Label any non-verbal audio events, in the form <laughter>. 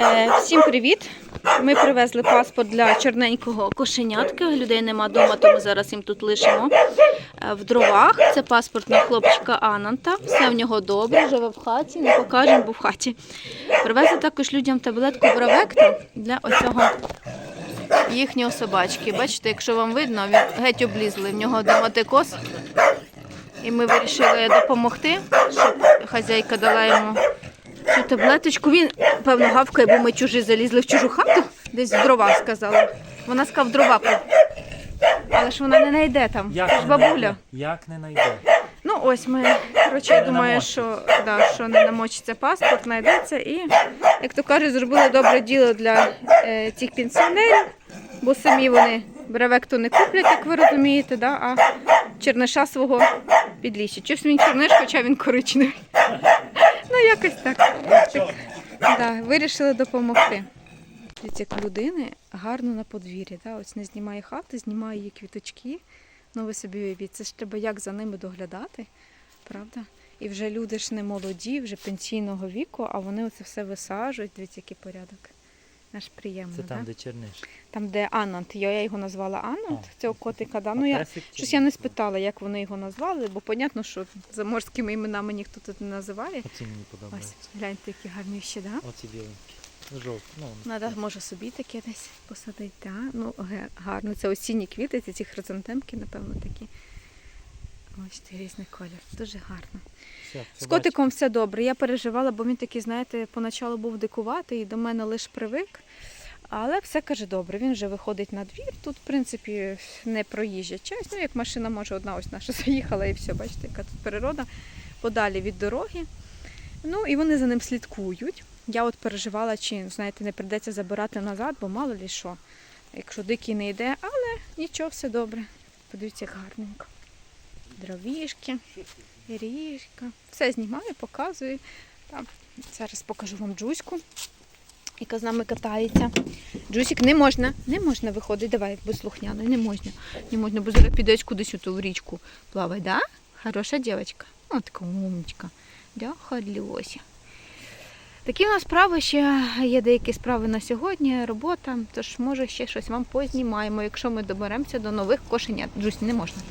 Е, всім привіт! Ми привезли паспорт для чорненького кошенятки. Людей нема вдома, тому зараз їм тут лишимо. Е, в дровах це паспорт на хлопчика Ананта. Все в нього добре, живе в хаті, не покажемо, бо в хаті. Привезли також людям таблетку Бравекта для оцього їхнього собачки. Бачите, якщо вам видно, він геть облізли. В нього дематикоз. І ми вирішили допомогти, щоб хазяйка дала йому цю таблеточку. Він, певно, гавкає, бо ми чужі залізли в чужу хату, десь в дрова сказала. Вона сказала в дрова. Але ж вона не знайде там. Як Це ж не бабуля. найде? Як не знайде? Ну ось ми, коротше, я Не думаю, що, да, що не намочиться паспорт, знайдеться. І, як то кажуть, зробили добре діло для е, цих пенсіонерів, бо самі вони бревекту не куплять, як ви розумієте, да, а черниша свого підлічать. Чогось він черниш, хоча він коричневий. Якось так. да, вирішили допомогти. Як людини гарно на подвір'ї. Да? Ось не знімає хати, знімає її квіточки. Ну ви собі уявіть, це ж треба як за ними доглядати, правда? І вже люди ж не молоді, вже пенсійного віку, а вони оце все висаджують. Дивіться, який порядок. Аж приємно. Це там, да? де черниш. там, де Анант. Я, я його назвала Анант, А. цього котика. Да? Ну, я, щось я не спитала, як вони його назвали, бо понятно, що заморськими іменами ніхто тут не називає. Оці мені подобаються. Ось, гляньте, які гарні ще, да? Оці біленькі. Жовті. Ну, Надо, може, собі таке десь посадити. Та? Ну, гарно. Це осінні квіти, ці хризантемки, напевно, такі. Бачите, різний колір. Дуже гарно. все, З котиком все добре. Я переживала, бо він такий, знаєте, поначалу був дикуватий і до мене лише привик. Але все каже добре. Він вже виходить на двір. Тут, в принципі, не проїжджа часть. Ну, як машина може одна ось наша <laughs> заїхала і все, бачите, яка тут природа подалі від дороги. Ну і вони за ним слідкують. Я от переживала, чи знаєте, не прийдеться забирати назад, бо мало лі що, якщо дикий не йде, але нічого, все добре. Подивіться, як гарненько. Дровішки, ріжка. Все знімаю, показую. Там, зараз покажу вам Джуську, яка з нами катається. Джусік, не можна, не можна виходити. Давай, будь слухняною, не можна. Не можна, бо зараз підеш кудись у ту річку плавати, да? Хороша дівчинка. О, така умничка. Да, ходлюся. Такі у нас справи ще є деякі справи на сьогодні, робота, тож може ще щось вам познімаємо, якщо ми доберемося до нових кошенят. Джусь, не можна.